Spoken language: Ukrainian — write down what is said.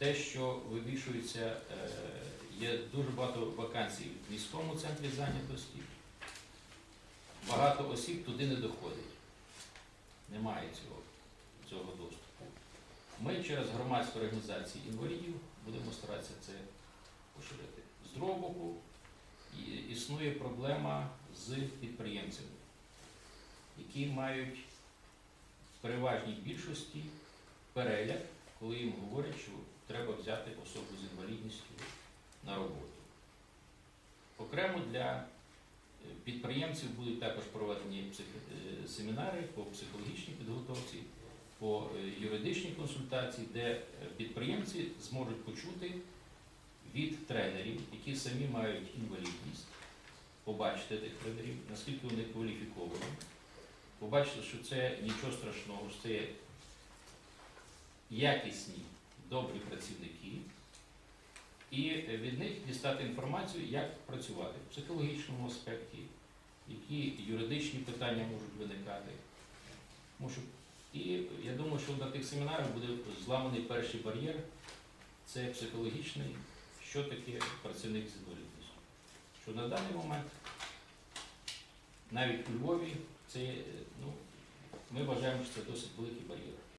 те, що вивішується, е, є дуже багато вакансій в міському центрі зайнятості. Багато осіб туди не доходить. Немає цього, цього доступу. Ми через громадську організацію інвалідів будемо старатися це поширити. З другого боку, існує проблема з підприємцями, які мають в переважній більшості переляк, коли їм говорять, що треба взяти особу з інвалідністю на роботу. Окремо для е, підприємців будуть також проведені е, семінари по психологічній підготовці, по е, юридичній консультації, де підприємці зможуть почути від тренерів, які самі мають інвалідність, побачити тих тренерів, наскільки вони кваліфіковані, побачити, що це нічого страшного, що це якісні, добрі працівники, і від них дістати інформацію, як працювати в психологічному аспекті, які юридичні питання можуть виникати. І я думаю, що на тих семінарах буде зламаний перший бар'єр це психологічний, що таке працівник з інвалідністю. Що на даний момент навіть у Львові це, ну, ми вважаємо, що це досить великий бар'єр.